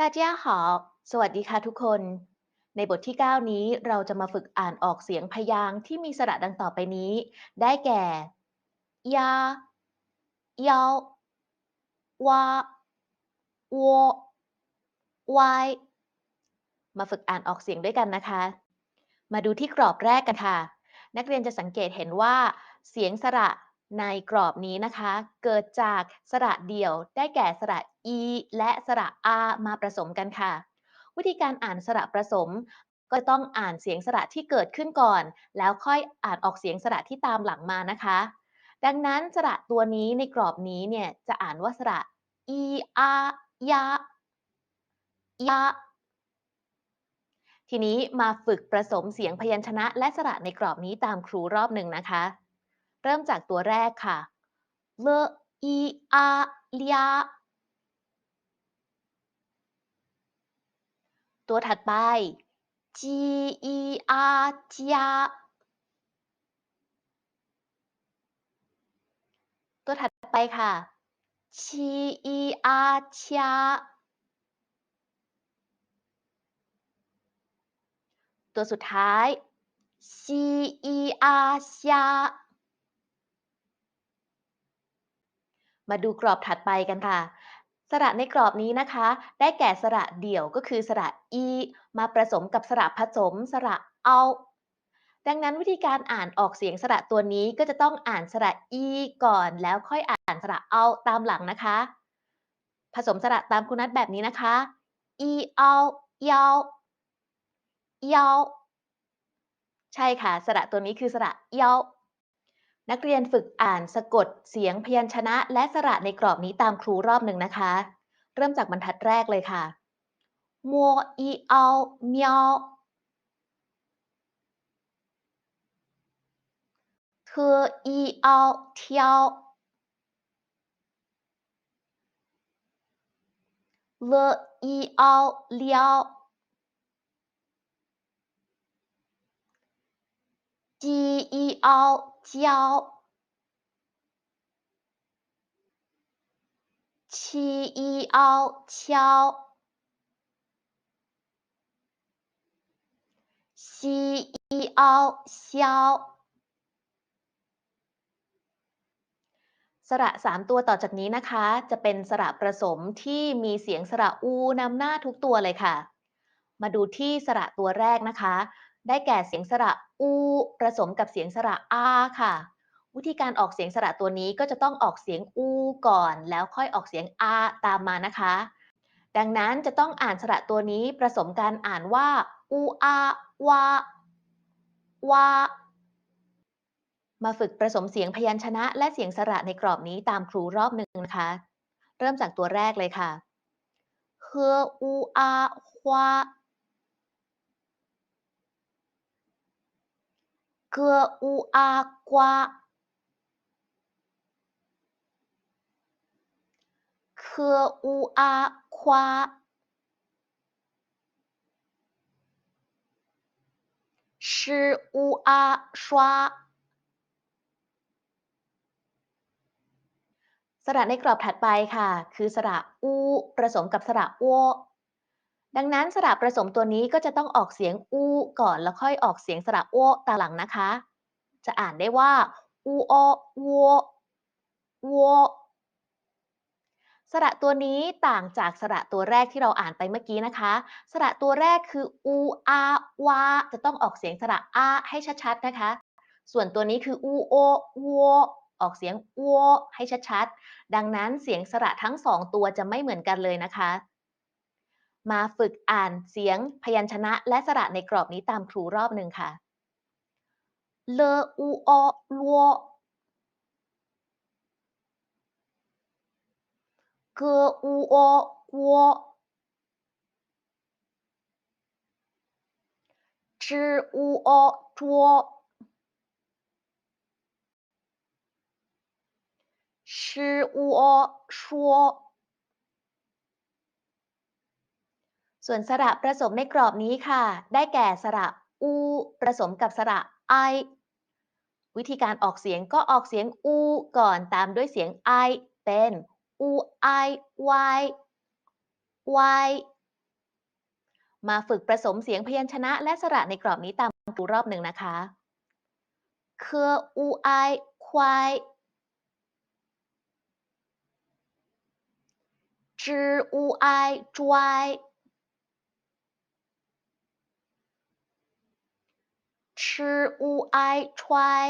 大家好สวัสดีค่ะทุกคน ในบทที่ 9 นี้เราจะมาฝึกอ่านออกเสียงพยางค์ที่มีสระดังต่อไปนี้ ได้แก่ยายาววาววายมาฝึกอ่านออกเสียงด้วยกันนะคะ มาดูที่กรอบแรกกันค่ะ นักเรียนจะสังเกตเห็นว่า เสียงสระในกรอบนี้นะคะ เกิดจากสระเดี่ยว ได้แก่สระ e และสระ r มาผสมกันค่ะ วิธีการอ่านสระผสม ก็ต้องอ่านเสียงสระที่เกิดขึ้นก่อน แล้วค่อยอ่านออกเสียงสระที่ตามหลังมานะคะ ดังนั้นสระตัวนี้ในกรอบนี้เนี่ยจะอ่านว่าสระ e r ยายาทีนี้มาฝึกผสมเสียงพยัญชนะ และสระในกรอบนี้ตามครูรอบหนึ่งนะคะ เริ่มจากตัวแรกค่ะเลอีอาเลีย ตัวถัดไปจีอีอาจยาตัวถัดไปค่ะชีอีอาชาตัวสุดท้ายซีอีอาชามาดูกรอบถัดไปกันค่ะ สระในกรอบนี้นะคะ ได้แก่สระเดี่ยวก็คือสระ e มาผสมกับสระผสม สระเอา ดังนั้นวิธีการอ่านออกเสียงสระตัวนี้ก็จะต้องอ่านสระ e ก่อนแล้วค่อยอ่านสระเอาตามหลังนะคะ ผสมสระตามคุณนัดแบบนี้นะคะ e เอาเยาวยาใช่ค่ะ สระตัวนี้คือสระเยา นักเรียนฝึกอ่านสะกดเสียงพยัญชนะ และสระในกรอบนี้ตามครูรอบหนึ่งนะคะ เริ่มจากบรรทัดแรกเลยค่ะมัวอีเอาเมียวเธออีเอาเที่ยวเลอีเอาเลี้ยวจีอีเอา เจ้าชีอีเอาเช้าซีอีเอาเช้าสระสามตัวต่อจากนี้นะคะ จะเป็นสระผสมที่มีเสียงสระอูนำหน้าทุกตัวเลยค่ะ มาดูที่สระตัวแรกนะคะ ได้แก่เสียงสระอูผสมกับเสียงสระอาค่ะ วิธีการออกเสียงสระตัวนี้ก็จะต้องออกเสียงอูก่อน แล้วค่อยออกเสียงอาตามมานะคะ ดังนั้นจะต้องอ่านสระตัวนี้ผสมกันอ่านว่าอูอาวาวามาฝึกผสมเสียงพยัญชนะ และเสียงสระในกรอบนี้ตามครูรอบหนึ่งนะคะ เริ่มจากตัวแรกเลยค่ะเฮออูอากวา เคออูอาควาชื่ออูอาชวาสระในกรอบถัดไปค่ะ คือสระอูผสมกับสระโอ ดังนั้นสระผสมตัวนี้ก็จะต้องออกเสียงอูก่อนแล้วค่อยออกเสียงสระโอตามหลังนะคะ จะอ่านได้ว่าอูโอวัววัวสระตัวนี้ต่างจากสระตัวแรกที่เราอ่านไปเมื่อกี้นะคะ สระตัวแรกคืออูอาวาจะต้องออกเสียงสระอาให้ชัดๆนะคะ ส่วนตัวนี้คืออูโอวัวออกเสียงอัวให้ชัดๆ ดังนั้นเสียงสระทั้งสองตัวจะไม่เหมือนกันเลยนะคะ มาฝึกอ่านเสียงพยัญชนะและสระในกรอบนี้ตามครูรอบหนึ่งค่ะเลอูอลัวเกอูอกัวจือูอจัวชืออูอชัว ส่วนสระผสมในกรอบนี้ค่ะ ได้แก่สระอูผสมกับสระไอ วิธีการออกเสียงก็ออกเสียงอูก่อนตามด้วยเสียงไอเป็นอูไอวายวายมาฝึกผสมเสียงพยัญชนะและสระในกรอบนี้ตามครูรอบหนึ่งนะคะเคออูไอควายจืออูไอจวยชืออูไอชวย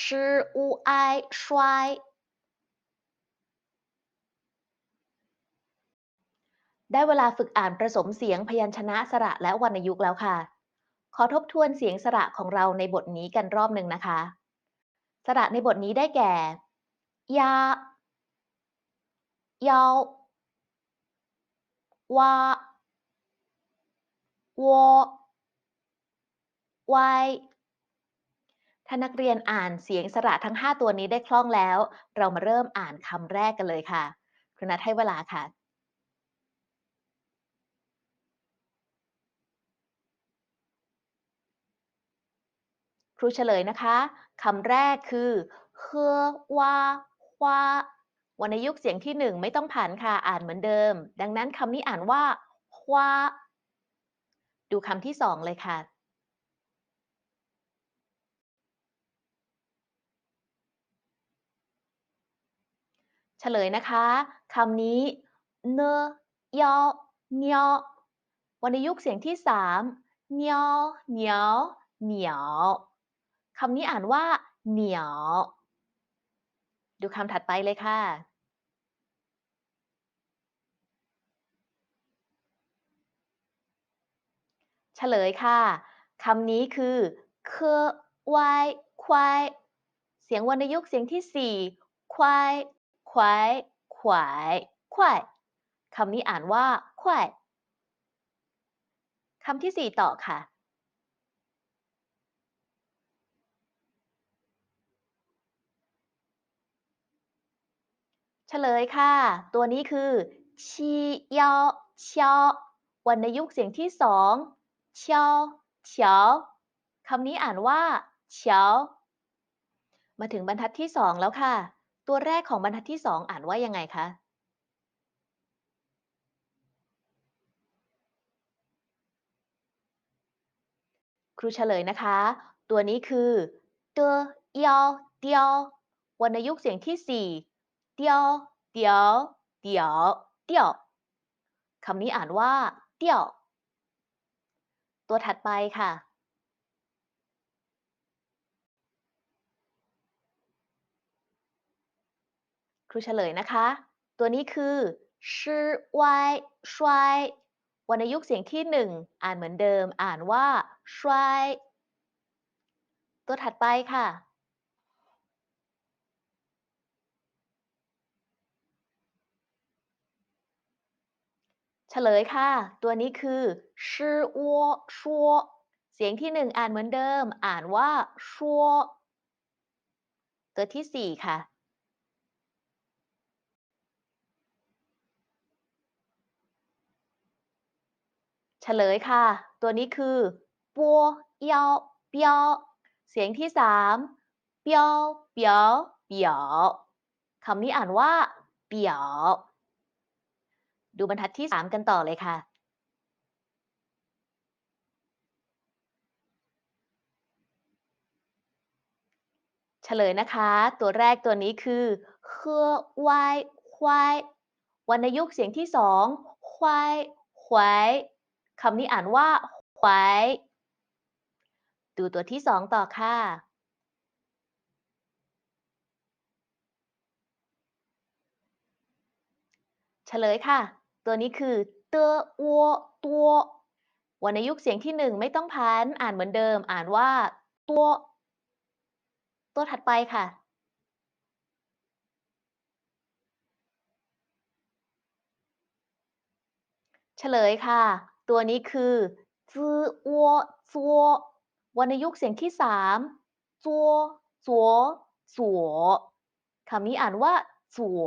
ชืออูไอชวยได้เวลาฝึกอ่านผสมเสียงพยัญชนะสระและวรรณยุกต์แล้วค่ะ ขอทบทวนเสียงสระของเราในบทนี้กันรอบหนึ่งนะคะ สระในบทนี้ได้แก่ ยา ยาวา ววายถ้านักเรียนอ่านเสียงสระทั้ง 5 ตัวนี้ได้คล่องแล้ว เรามาเริ่มอ่านคำแรกกันเลยค่ะครูนัทให้เวลาค่ะ ครูเฉลยนะคะคำแรกคือเคอวาควาวรรณยุกต์เสียงที่หนึ่งไม่ต้องผันค่ะ อ่านเหมือนเดิม ดังนั้นคำนี้อ่านว่าควา ดูคำที่สองเลยค่ะ เฉลยนะคะคำนี้เนยอเนียวรรณยุกต์เสียงที่สามเนียวเนียวเหนียวคำนี้อ่านว่าเหนียว ดูคำถัดไปเลยค่ะ เฉ ลยค่ะคำนี้คือเควายควายเสียงวรรณยุกต์เสียงที่สี่ควายควายขวายควายคำนี้อ่านว่าควายคำที่สี่ต่อค่ะเฉลยค่ะ ตัวนี้คือชียอเชียววรรณยุกต์เสียงที่สอง เชียวเฉียวคำนี้อ่านว่าเฉียวมาถึงบรรทัดที่สองแล้วค่ะ ตัวแรกของบรรทัดที่สองอ่านว่ายังไงคะครูเฉลยนะคะ ตัวนี้คือเตเยวเตียววรรณยุกต์เสียงที่สี่เตียวเตียวเตียวเตียวคำนี้อ่านว่าเตียว ตัวถัดไปค่ะ ครูเฉลยนะคะ ตัวนี้คือชื่อวายชวายวรรณยุกต์เสียงที่หนึ่งอ่านเหมือนเดิม อ่านว่าชวายตัวถัดไปค่ะ ฉลยค่ะ ตัวนี้คือชื่อวัวชัวเสียงที่หนึ่งอ่านเหมือนเดิม อ่านว่าชัวตัวที่สี่ค่ะ เฉลยค่ะ ตัวนี้คือปัวเยาเปียวเสียงที่สามเปียวเปียวเปียวคำนี้อ่านว่าเปียว ดูบรรทัดที่ 3 กันต่อเลยค่ะ เฉลยนะคะ ตัวแรกตัวนี้คือเคอวายควายวรรณยุกต์เสียงที่สองควายควายคำนี้อ่านว่าควายดูตัวที่สองต่อค่ะเฉลยค่ะ ตัวนี้คือเตอวัวตัววรรณยุกต์เสียงที่หนึ่งไม่ต้องพันอ่านเหมือนเดิม อ่านว่าตัว ตัวถัดไปค่ะ เฉลยค่ะ ตัวนี้คือจือวัวจัววรรณยุกต์เสียงที่สามจัวจัวจัวคำนี้อ่านว่าจัว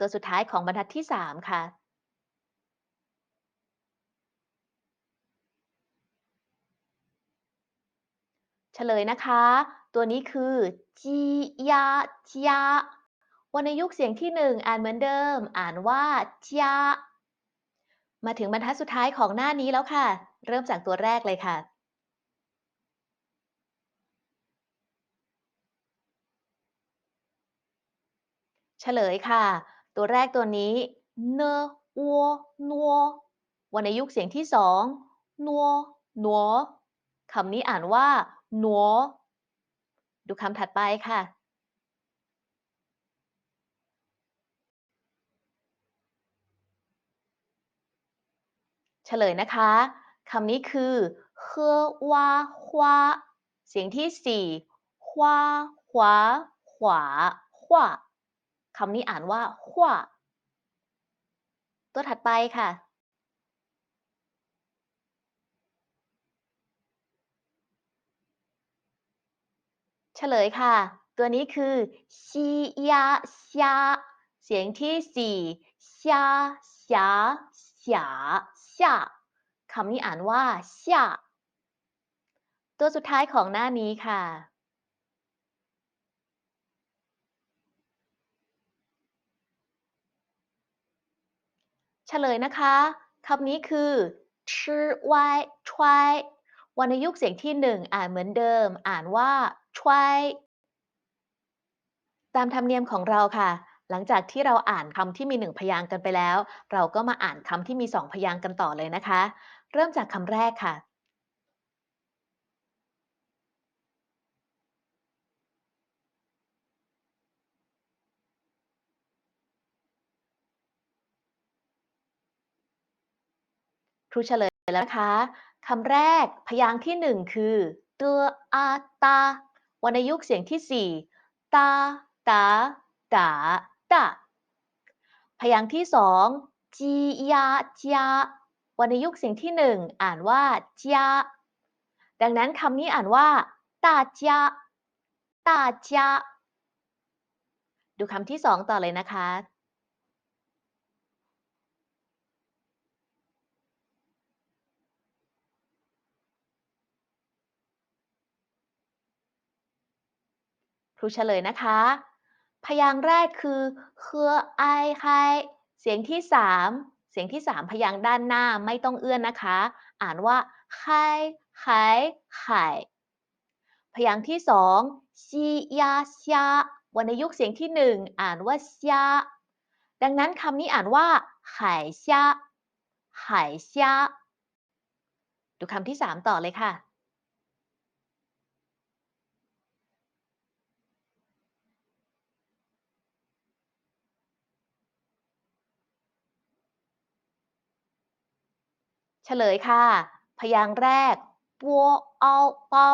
ตัวสุดท้ายของบรรทัดที่ 3 ค่ะ เฉลยนะคะ ตัวนี้คือจียาจียาวรรณยุกต์เสียงที่หนึ่งอ่านเหมือนเดิม อ่านว่าจ้ามาถึงบรรทัดสุดท้ายของหน้านี้แล้วค่ะ เริ่มจากตัวแรกเลยค่ะ เฉลยค่ะ ตัวแรกตัวนี้เนวัวนัววรรณยุกเสียงที่สองนัวนัวคำนี้อ่านว่านัวดูคำถัดไปค่ะเฉลยนะคะคำนี้คือเฮวาฮวาเสียงที่สี่ฮวาฮวาขวาขวา คำนี้อ่านว่าขวาตัวถัดไปค่ะ เฉลยค่ะ ตัวนี้คือซียาชาเสียงที่สี่ชาชาชาชาคำนี้อ่านว่าชาตัวสุดท้ายของหน้านี้ค่ะ เฉลยนะคะคำนี้คือชื่อวายชวยวรรณยุกต์เสียงที่หนึ่งอ่านเหมือนเดิม อ่านว่าชวยตามธรรมเนียมของเราค่ะ หลังจากที่เราอ่านคำที่มีหนึ่งพยางค์กันไปแล้ว เราก็มาอ่านคำที่มีสองพยางค์กันต่อเลยนะคะ เริ่มจากคำแรกค่ะ ครูเฉลยแล้วนะคะคำแรกพยางค์ที่หนึ่งคือตัวอาตาวรรณยุกต์เสียงที่สี่ตาตาตาตาพยางค์ที่สองจียาจาวรรณยุกต์เสียงที่หนึ่งอ่านว่าจาดังนั้นคำนี้อ่านว่าตาจาตาจาดูคำที่สองต่อเลยนะคะ ครูเฉลยนะคะ พยางค์แรกคือเคอไอไคเสียงที่สามเสียงที่สามพยางค์ด้านหน้าไม่ต้องเอื้อนนะคะ อ่านว่าไคไคไข่พยางค์ที่สองซียาชาวรรณยุกต์เสียงที่หนึ่งอ่านว่าชาดังนั้นคำนี้อ่านว่าไข่ชาไข่ชาดูคำที่สามต่อเลยค่ะ ฉลยค่ะ พยางค์แรกปัวเอาเปา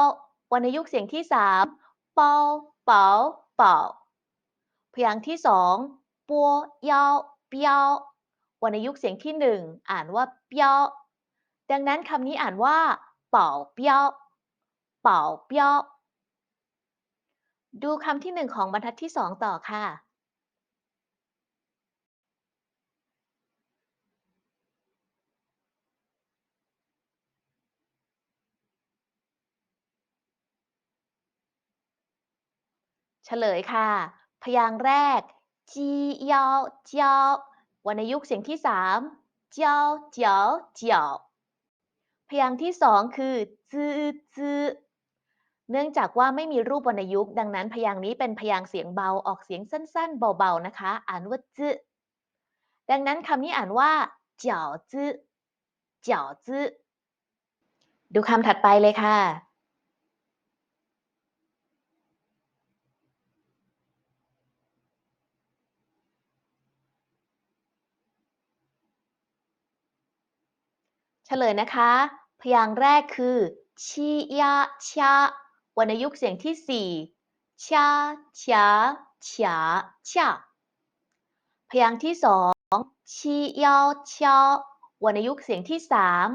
วรรณยุกต์เสียงที่สามเปาเป๋าเป่าพยางค์ที่สองปัวยาวเปียววรรณยุกต์เสียงที่หนึ่งอ่านว่าเปียวดังนั้นคำนี้อ่านว่า เป่าเปียวเป่าเปียวดูคำที่หนึ่งของบรรทัดที่สองต่อค่ะ เฉลยค่ะ พยางค์แรกจีเยาเจียววรรณยุกต์เสียงที่สามเจียวเจียวเจียวพยางค์ที่สองคือจื้อจื้อเนื่องจากว่าไม่มีรูปวรรณยุกต์ดังนั้น พยางค์นี้เป็นพยางค์เสียงเบาออกเสียงสั้นๆ เบาๆนะคะ อ่านว่าจื้อดังนั้นคำนี้อ่านว่าเจียวจื้อเจียวจื้อดูคำถัดไปเลยค่ะ เฉลยนะคะ พยางค์แรกคือชียาชาวรรณยุกต์เสียงที่สี่ชาชาฉาชาพยางค์ที่สองชียาเชาวรรณยุกต์เสียงที่สาม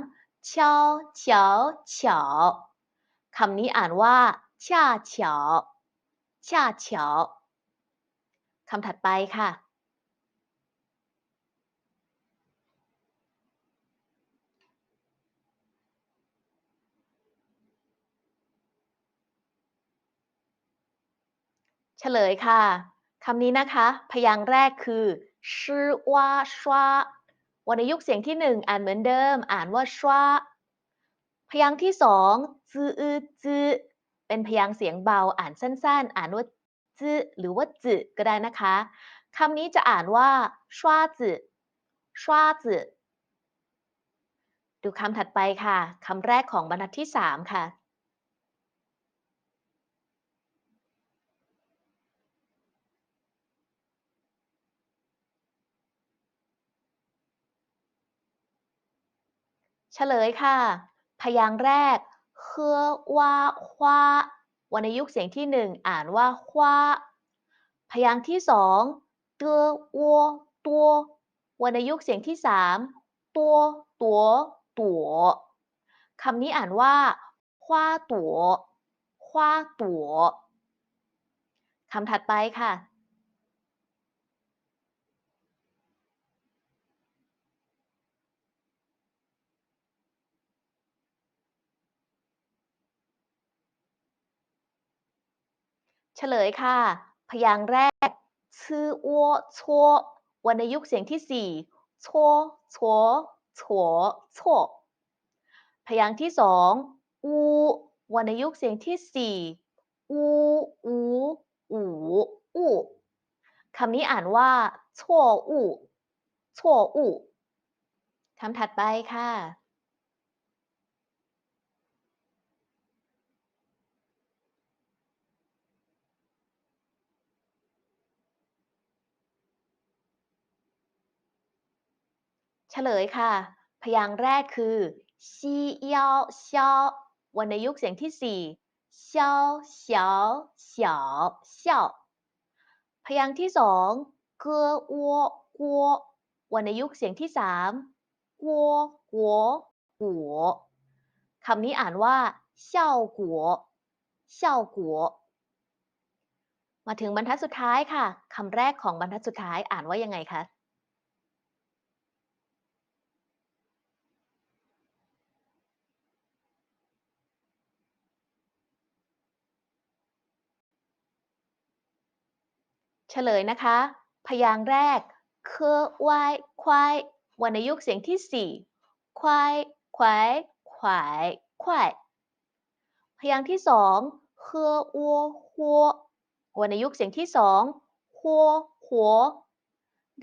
เชาเฉาเฉาคำนี้อ่านว่าชาเฉาชาเฉาคำถัดไปค่ะ เฉลยค่ะคำนี้นะคะ พยางค์แรกคือชื่อว่าชวาวรรณยุกต์เสียงที่หนึ่งอ่านเหมือนเดิม อ่านว่าชวาพยางค์ที่สองจืออจือเป็นพยางค์เสียงเบาอ่านสั้น ๆ อ่านว่าจือหรือว่าจือก็ได้นะคะคำนี้จะอ่านว่าชวาจือชวาจือดูคำถัดไปค่ะคำแรกของบรรทัดที่สามค่ะ เฉลยค่ะ พยางค์แรกเคอว่าฮวาวรรณยุกต์เสียงที่หนึ่งอ่านว่าฮวาพยางค์ที่สองเตอวัวตัววรรณยุกต์เสียงที่สามตัวตัวตัวคำนี้อ่านว่าฮวาตัวฮวาตัวคำถัดไปค่ะเฉลยค่ะ พยางค์แรกชื่ออัวชัววรรณยุกต์เสียงที่สี่ชัวชัวชัวชัวพยางค์ที่สองอูวรรณยุกต์เสียงที่สี่อูอูอูอูคำนี้อ่านว่าชั่วอูชั่วอูคำถัดไปค่ะ เฉลยค่ะ พยางค์แรกคือซีเยาเซียววรรณยุกต์เสียงที่สี่เซียวเซียวเซียวเซียวพยางค์ที่สองเกัวอัวกัววรรณยุกต์เสียงที่สามกัวกัวกัวคำนี้อ่านว่าเซียวกัวเซียวกัวมาถึงบรรทัดสุดท้ายค่ะคำแรกของบรรทัดสุดท้ายอ่านว่ายังไงคะ เฉลยนะคะ พยางค์แรกเคอวายควายวรรณยุกต์เสียงที่สี่ควายควายควายควายพยางค์ที่สองเคอวัวหัววรรณยุกต์เสียงที่สองหัวหัว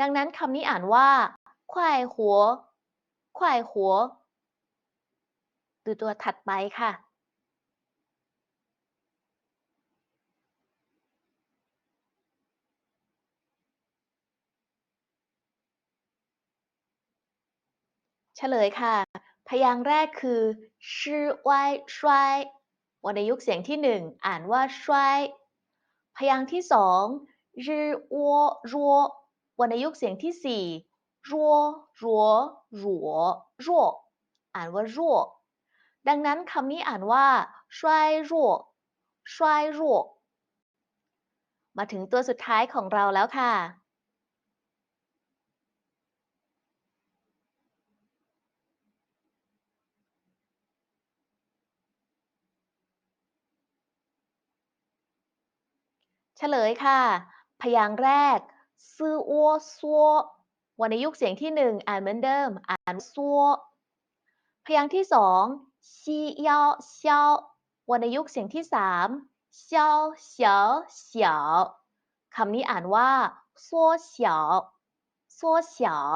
ดังนั้นคำนี้อ่านว่าควายหัวควายหัว ดูตัวถัดไปค่ะ เฉลยค่ะ พยางค์แรกคือชื่อวายชวยวรรณยุกต์เสียงที่หนึ่งอ่านว่าชวยพยางค์ที่สองรือัวรัววรรณยุกต์เสียงที่สี่รัวรัวรัวรัวอ่านว่ารัวดังนั้นคำนี้อ่านว่าชวยรัวชวยรัวมาถึงตัวสุดท้ายของเราแล้วค่ะ เฉลยค่ะ พยางค์แรกซื่ออัวซัววรรณยุกต์เสียงที่หนึ่งอ่านเหมือนเดิม อ่านซัวพยางค์ที่สองซีเยาเซียววรรณยุกต์เสียงที่สามเซียวเฉียวเฉียวคำนี้อ่านว่าซัวเฉียวซัวเฉียว